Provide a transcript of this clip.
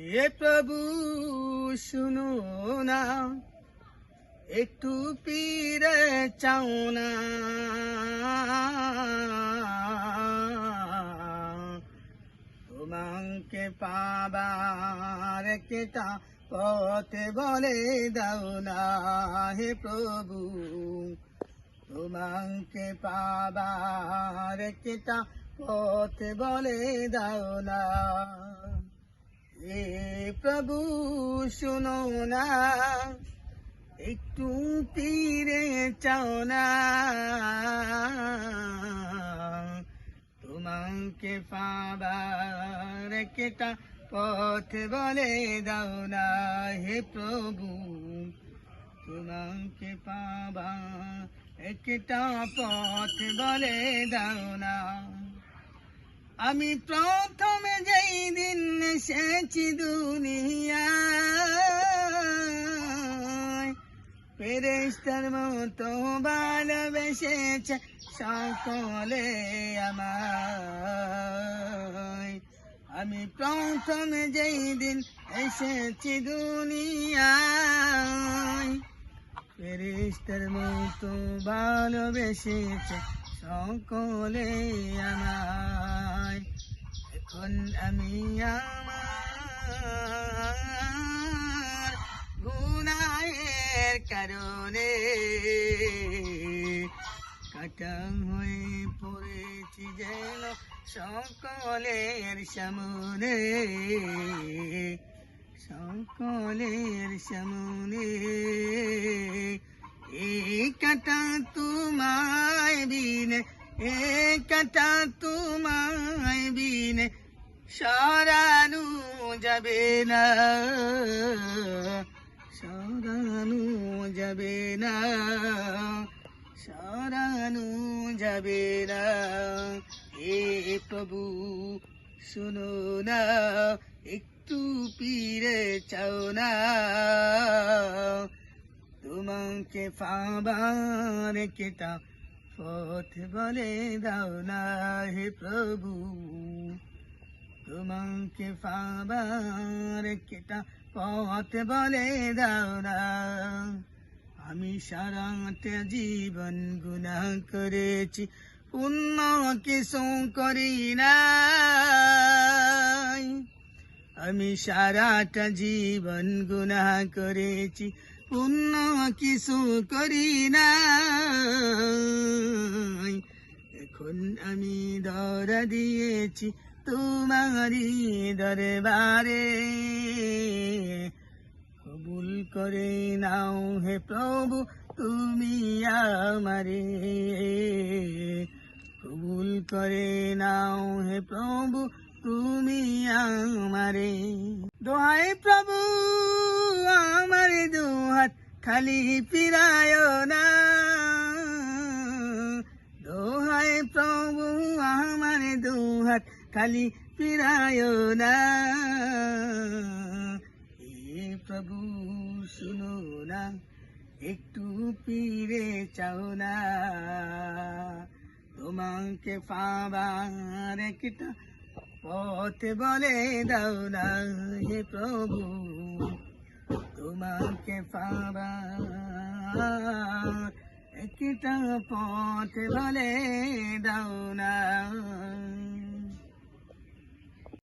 হে প্রভু, শুনো না। একটু পীরে চাও না। তোমাকে পাবার কেটা পথে বলে দাও না। হে প্রভু, তোমাকে পাবার কেটা পথে বলে দাও না। প্রভু, শুনো না। একটু তীরে চাও না। তোমাকে পাবার কেটা পথ বলে দাও না হে প্রভু। তোমাকে পাবা একটা পথ বলে দাও না। আমি প্রথমে যেই দিন এসেছি দুনিয়ায় ফেরেস্তার মতো ভালোবেসেছে সকলে আমায়। আমি প্রথমে যেই দিন এসেছি দুনিয়ায় ফেরেস্তার মতো ভালোবেসেছে সকলে আমায়। এখন আমি আমার গুনাহের কারণে কাটা হয়ে পড়েছি যেন সকলের সামনে সকলের সামনে। এই কাটা তোমায় বিনে কাটা তোমায় বিনে সরানু যাবে না। সরানু যাবে না। সরানু যাবে না। এ প্রভু, শুনো না, একটু পীরে চাও না। তোমাকে পাবার কেটা পথ বলে দাও না হে প্রভু। তোমাকে পাবার কেটা পথ বলে দাও আমি সারাটা জীবন গুণা করেছি পুণ্য কিছু করি নাই। আমি সারাটা জীবন গুণা করেছি পুণ্য কিছু করি না এখন আমি ধরা দিয়েছি তোমারই দরবারে কবুল করে নাও হে প্রভু, তুমি আমারে। কবুল করে নাও হে প্রভু, তুমি আমারে। দোহাই প্রভু, আমার দুহাত খালি ফিরায় না। খালি ফিরায় না। হে প্রভু, শুনো না, একটু পীরে চাও না। তোমাকে পাবার একটা পথ বলে দাও না, হে প্রভু। তোমাকে পাবার একটা পথ বলে দাও না।